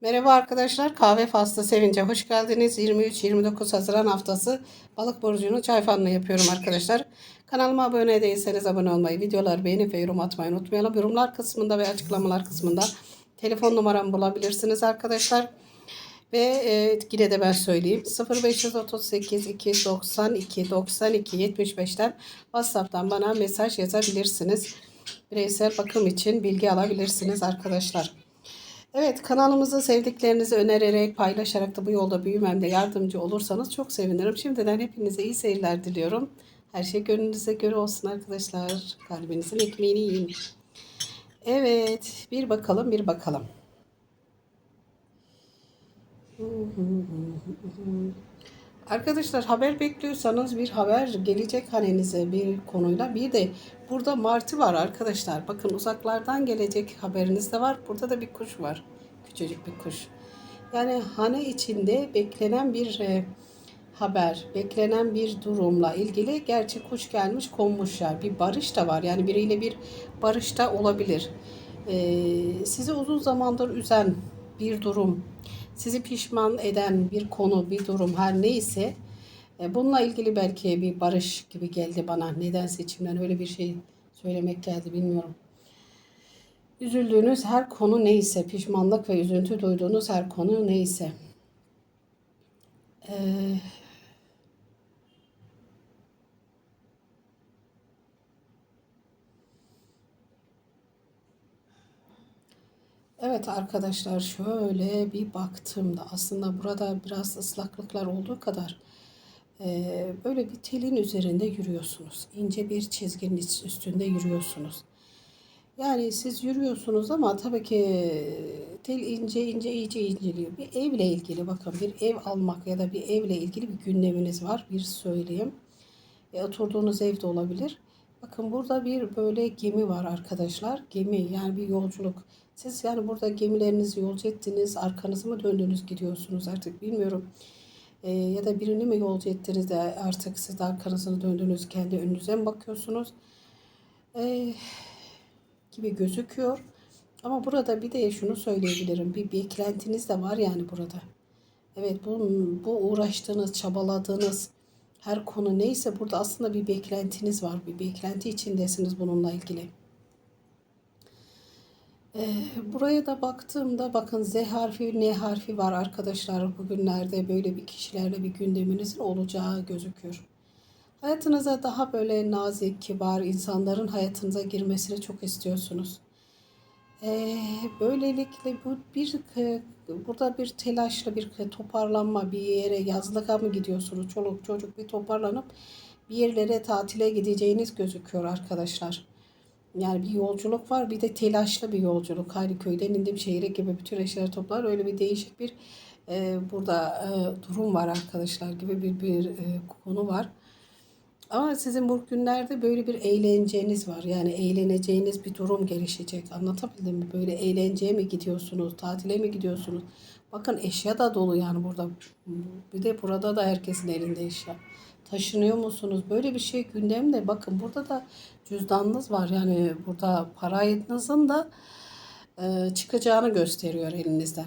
Merhaba arkadaşlar. Kahve faslı sevince hoş geldiniz. 23-29 Haziran haftası balık burcunu çay fanını yapıyorum arkadaşlar. Kanalıma abone değilseniz abone olmayı, videoları beğenip ve yorum atmayı unutmayalım. Yorumlar kısmında ve açıklamalar kısmında telefon numaramı bulabilirsiniz arkadaşlar. Ve e, yine de ben söyleyeyim. 0538 292 92 75'ten WhatsApp'tan bana mesaj yazabilirsiniz. Bireysel bakım için bilgi alabilirsiniz arkadaşlar. Evet kanalımızı sevdiklerinizi önererek paylaşarak da bu yolda büyümemde yardımcı olursanız çok sevinirim. Şimdiden hepinize iyi seyirler diliyorum. Her şey gönlünüze göre olsun arkadaşlar. Kalbinizin ekmeğini yiyin. Evet bir bakalım bir bakalım. Arkadaşlar haber bekliyorsanız bir haber gelecek hanenize bir konuyla. Bir de burada martı var arkadaşlar. Bakın uzaklardan gelecek haberiniz de var. Burada da bir kuş var. Küçücük bir kuş. Yani hane içinde beklenen bir e, haber, beklenen bir durumla ilgili gerçi kuş gelmiş konmuş ya. Bir barış da var. Yani biriyle bir barış da olabilir. Ee, sizi uzun zamandır üzen bir durum, sizi pişman eden bir konu, bir durum her neyse e, bununla ilgili belki bir barış gibi geldi bana. Neden seçimden öyle bir şey söylemek geldi bilmiyorum. Üzüldüğünüz her konu neyse, pişmanlık ve üzüntü duyduğunuz her konu neyse. Ee, Evet arkadaşlar şöyle bir baktığımda aslında burada biraz ıslaklıklar olduğu kadar e, böyle bir telin üzerinde yürüyorsunuz. İnce bir çizginin üstünde yürüyorsunuz. Yani siz yürüyorsunuz ama tabii ki tel ince ince iyice inceliyor. Bir evle ilgili bakın bir ev almak ya da bir evle ilgili bir gündeminiz var. Bir söyleyeyim. E, oturduğunuz ev de olabilir. Bakın burada bir böyle gemi var arkadaşlar. Gemi yani bir yolculuk. Siz yani burada gemilerinizi yolcu ettiniz, arkanızı mı döndünüz gidiyorsunuz artık bilmiyorum. E, ya da birini mi yolcu ettiniz de artık siz de arkanızı döndünüz kendi önünüze mi bakıyorsunuz? E, gibi gözüküyor. Ama burada bir de şunu söyleyebilirim. Bir beklentiniz de var yani burada. Evet bu, bu uğraştığınız, çabaladığınız her konu neyse burada aslında bir beklentiniz var. Bir beklenti içindesiniz bununla ilgili. Buraya da baktığımda bakın Z harfi, N harfi var arkadaşlar. Bugünlerde böyle bir kişilerle bir gündeminizin olacağı gözüküyor. Hayatınıza daha böyle nazik, kibar insanların hayatınıza girmesini çok istiyorsunuz. Ee, böylelikle bu bir burada bir telaşla bir toparlanma bir yere yazlığa mı gidiyorsunuz? Çoluk çocuk bir toparlanıp bir yerlere tatile gideceğiniz gözüküyor arkadaşlar. Yani bir yolculuk var bir de telaşlı bir yolculuk. Hani köyden indim şehire gibi bütün eşyaları toplar. Öyle bir değişik bir e, burada e, durum var arkadaşlar gibi bir, bir e, konu var. Ama sizin bu günlerde böyle bir eğleneceğiniz var. Yani eğleneceğiniz bir durum gelişecek. Anlatabildim mi? Böyle eğlenceye mi gidiyorsunuz? Tatile mi gidiyorsunuz? Bakın eşya da dolu yani burada. Bir de burada da herkesin elinde eşya. Taşınıyor musunuz? Böyle bir şey gündemde. Bakın burada da cüzdanınız var. Yani burada paranızın da e, çıkacağını gösteriyor elinizden.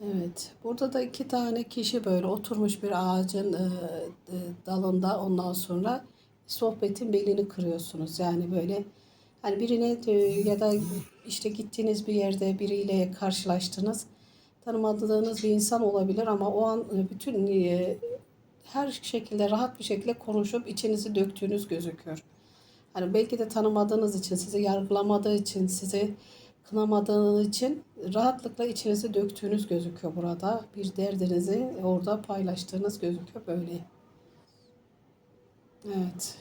Evet, burada da iki tane kişi böyle oturmuş bir ağacın e, e, dalında ondan sonra sohbetin belini kırıyorsunuz. Yani böyle hani birine e, ya da işte gittiğiniz bir yerde biriyle karşılaştınız. Tanımadığınız bir insan olabilir ama o an e, bütün e, her şekilde rahat bir şekilde konuşup içinizi döktüğünüz gözüküyor. Hani belki de tanımadığınız için, sizi yargılamadığı için, sizi kınamadığınız için rahatlıkla içinizi döktüğünüz gözüküyor burada. Bir derdinizi orada paylaştığınız gözüküyor böyle. Evet.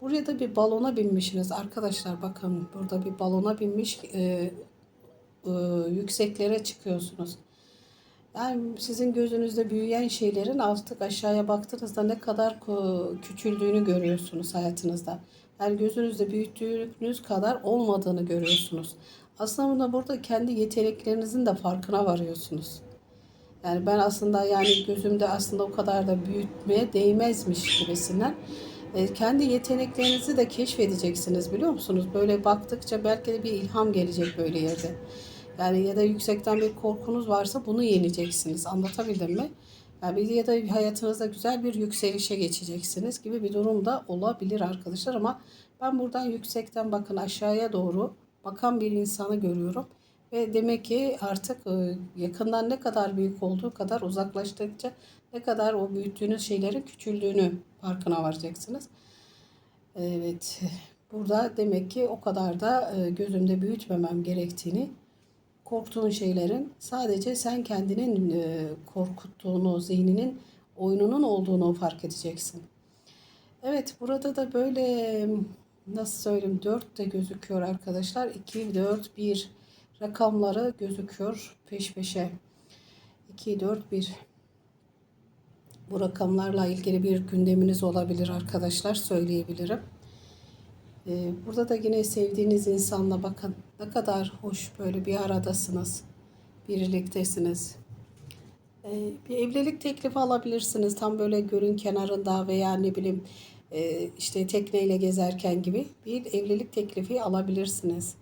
Buraya da bir balona binmişsiniz arkadaşlar. Bakın burada bir balona binmiş e, e, yükseklere çıkıyorsunuz. Yani sizin gözünüzde büyüyen şeylerin artık aşağıya baktığınızda ne kadar küçüldüğünü görüyorsunuz hayatınızda. Yani gözünüzde büyüttüğünüz kadar olmadığını görüyorsunuz. Aslında burada kendi yeteneklerinizin de farkına varıyorsunuz. Yani ben aslında yani gözümde aslında o kadar da büyütmeye değmezmiş gibisinden E, kendi yeteneklerinizi de keşfedeceksiniz biliyor musunuz? Böyle baktıkça belki de bir ilham gelecek böyle yerde. Yani ya da yüksekten bir korkunuz varsa bunu yeneceksiniz. Anlatabildim mi? Yani ya da hayatınızda güzel bir yükselişe geçeceksiniz gibi bir durum da olabilir arkadaşlar ama ben buradan yüksekten bakın aşağıya doğru bakan bir insanı görüyorum. Ve demek ki artık e, yakından ne kadar büyük olduğu kadar uzaklaştıkça ne kadar o büyüttüğünüz şeylerin küçüldüğünü farkına varacaksınız. Evet, burada demek ki o kadar da e, gözümde büyütmemem gerektiğini, korktuğun şeylerin sadece sen kendinin e, korkuttuğunu, zihninin oyununun olduğunu fark edeceksin. Evet, burada da böyle nasıl söyleyeyim 4 de gözüküyor arkadaşlar. 2, 4, 1 rakamları gözüküyor peş peşe. 2, 4, 1. Bu rakamlarla ilgili bir gündeminiz olabilir arkadaşlar söyleyebilirim. Ee, burada da yine sevdiğiniz insanla bakın ne kadar hoş böyle bir aradasınız. Birliktesiniz. Ee, bir evlilik teklifi alabilirsiniz. Tam böyle gölün kenarında veya ne bileyim e, işte tekneyle gezerken gibi bir evlilik teklifi alabilirsiniz.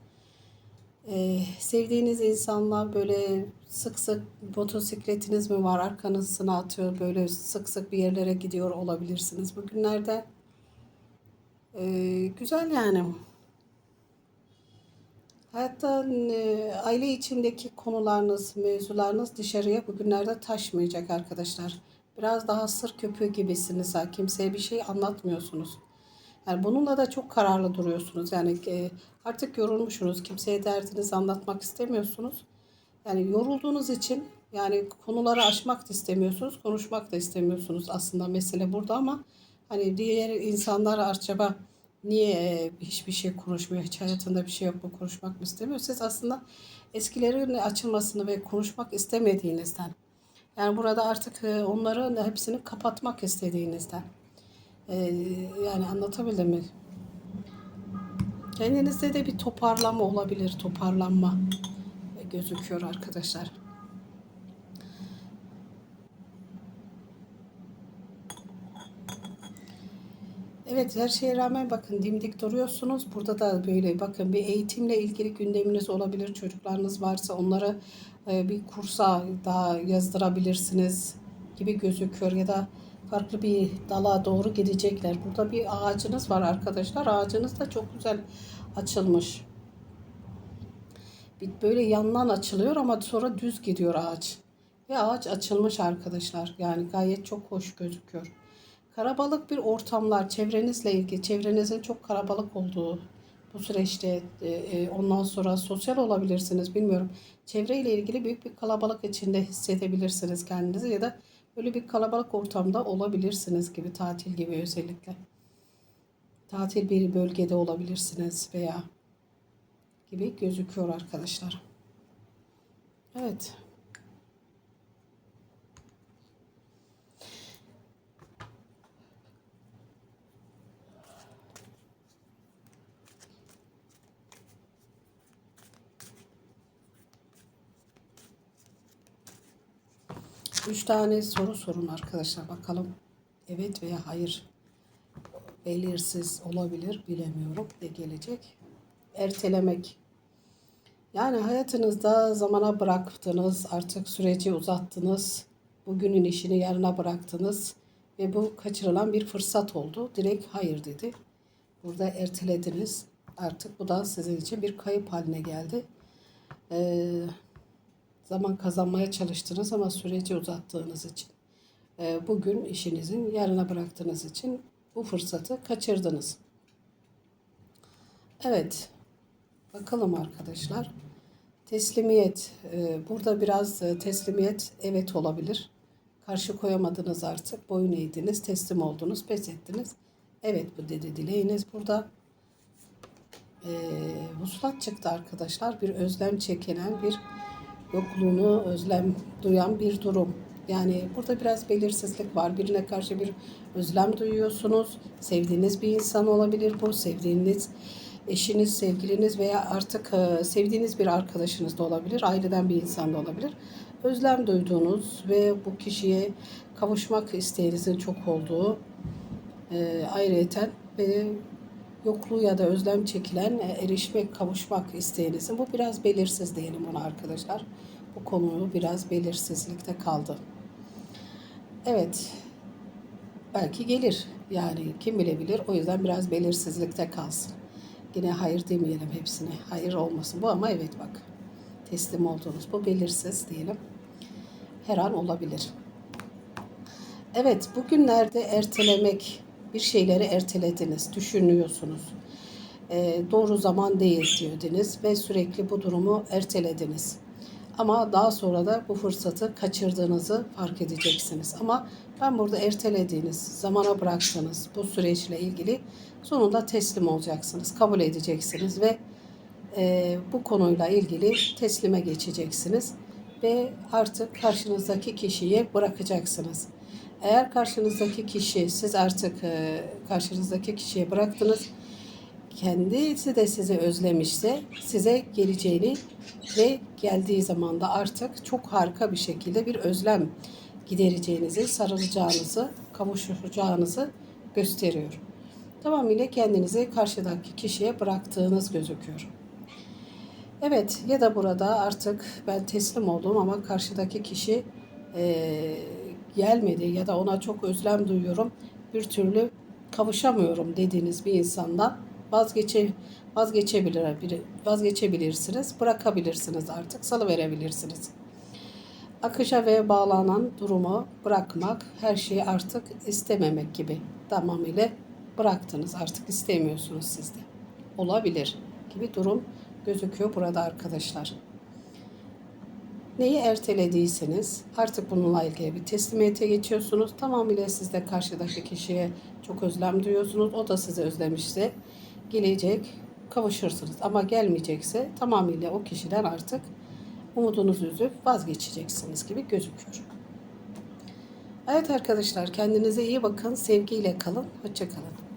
Ee, sevdiğiniz insanla böyle sık sık motosikletiniz mi var arkanızına atıyor böyle sık sık bir yerlere gidiyor olabilirsiniz bugünlerde. Ee, güzel yani. Hayatta e, aile içindeki konularınız, mevzularınız dışarıya bugünlerde taşmayacak arkadaşlar. Biraz daha sır köpüğü gibisiniz ha. Kimseye bir şey anlatmıyorsunuz. Yani bununla da çok kararlı duruyorsunuz. Yani e, artık yorulmuşsunuz. Kimseye derdinizi anlatmak istemiyorsunuz. Yani yorulduğunuz için yani konuları aşmak da istemiyorsunuz, konuşmak da istemiyorsunuz aslında mesele burada ama hani diğer insanlar acaba niye e, hiçbir şey konuşmuyor, hiç hayatında bir şey yok mu konuşmak mı istemiyor? Siz aslında eskilerin açılmasını ve konuşmak istemediğinizden yani burada artık e, onların hepsini kapatmak istediğinizden ee, yani anlatabildim mi? Kendinizde de bir toparlama olabilir. Toparlanma gözüküyor arkadaşlar. Evet her şeye rağmen bakın dimdik duruyorsunuz. Burada da böyle bakın bir eğitimle ilgili gündeminiz olabilir. Çocuklarınız varsa onları e, bir kursa daha yazdırabilirsiniz gibi gözüküyor ya da farklı bir dala doğru gidecekler. Burada bir ağacınız var arkadaşlar. Ağacınız da çok güzel açılmış. Böyle yandan açılıyor ama sonra düz gidiyor ağaç. Ve ağaç açılmış arkadaşlar. Yani gayet çok hoş gözüküyor. Karabalık bir ortamlar çevrenizle ilgili, çevrenizin çok karabalık olduğu bu süreçte e, e, ondan sonra sosyal olabilirsiniz bilmiyorum. Çevreyle ilgili büyük bir kalabalık içinde hissedebilirsiniz kendinizi ya da böyle bir kalabalık ortamda olabilirsiniz gibi tatil gibi özellikle. Tatil bir bölgede olabilirsiniz veya gibi gözüküyor arkadaşlar. Evet. Üç tane soru sorun arkadaşlar. Bakalım evet veya hayır. Belirsiz olabilir. Bilemiyorum ne gelecek. Ertelemek. Yani hayatınızda zamana bıraktınız. Artık süreci uzattınız. Bugünün işini yarına bıraktınız. Ve bu kaçırılan bir fırsat oldu. Direkt hayır dedi. Burada ertelediniz. Artık bu da sizin için bir kayıp haline geldi. Eee zaman kazanmaya çalıştınız ama süreci uzattığınız için e, bugün işinizin yarına bıraktığınız için bu fırsatı kaçırdınız. Evet. Bakalım arkadaşlar. Teslimiyet. E, burada biraz e, teslimiyet evet olabilir. Karşı koyamadınız artık. Boyun eğdiniz, teslim oldunuz, pes ettiniz. Evet bu dedi dileğiniz burada. E, vuslat çıktı arkadaşlar. Bir özlem çekilen bir yokluğunu özlem duyan bir durum. Yani burada biraz belirsizlik var. Birine karşı bir özlem duyuyorsunuz. Sevdiğiniz bir insan olabilir bu. Sevdiğiniz eşiniz, sevgiliniz veya artık e, sevdiğiniz bir arkadaşınız da olabilir. Aileden bir insan da olabilir. Özlem duyduğunuz ve bu kişiye kavuşmak isteğinizin çok olduğu E, ayrıyeten e, yokluğu ya da özlem çekilen e, erişmek, kavuşmak isteğinizin bu biraz belirsiz diyelim ona arkadaşlar. Bu konu biraz belirsizlikte kaldı. Evet. Belki gelir. Yani kim bilebilir. O yüzden biraz belirsizlikte kalsın. Yine hayır demeyelim hepsine. Hayır olmasın bu ama evet bak. Teslim oldunuz. Bu belirsiz diyelim. Her an olabilir. Evet, bugünlerde ertelemek, bir şeyleri ertelediniz, düşünüyorsunuz. Ee, doğru zaman değil diyordunuz ve sürekli bu durumu ertelediniz. Ama daha sonra da bu fırsatı kaçırdığınızı fark edeceksiniz. Ama ben burada ertelediğiniz, zamana bıraktığınız bu süreçle ilgili sonunda teslim olacaksınız, kabul edeceksiniz ve e, bu konuyla ilgili teslime geçeceksiniz ve artık karşınızdaki kişiyi bırakacaksınız. Eğer karşınızdaki kişi siz artık e, karşınızdaki kişiye bıraktınız kendisi de sizi özlemişse size geleceğini ve geldiği zaman da artık çok harika bir şekilde bir özlem gidereceğinizi, sarılacağınızı, kavuşacağınızı gösteriyor. Tamamıyla kendinizi karşıdaki kişiye bıraktığınız gözüküyor. Evet ya da burada artık ben teslim oldum ama karşıdaki kişi e, gelmedi ya da ona çok özlem duyuyorum. Bir türlü kavuşamıyorum dediğiniz bir insandan vazgeçe vazgeçebilir vazgeçebilirsiniz, bırakabilirsiniz artık, salıverebilirsiniz. Akışa ve bağlanan durumu bırakmak, her şeyi artık istememek gibi tamamıyla bıraktınız, artık istemiyorsunuz siz de. Olabilir gibi durum gözüküyor burada arkadaşlar. Neyi ertelediyseniz artık bununla ilgili bir teslimiyete geçiyorsunuz. Tamamıyla siz de karşıdaki kişiye çok özlem duyuyorsunuz. O da sizi özlemişse gelecek kavuşursunuz. Ama gelmeyecekse tamamıyla o kişiden artık umudunuzu üzüp vazgeçeceksiniz gibi gözüküyor. Evet arkadaşlar kendinize iyi bakın. Sevgiyle kalın. Hoşçakalın.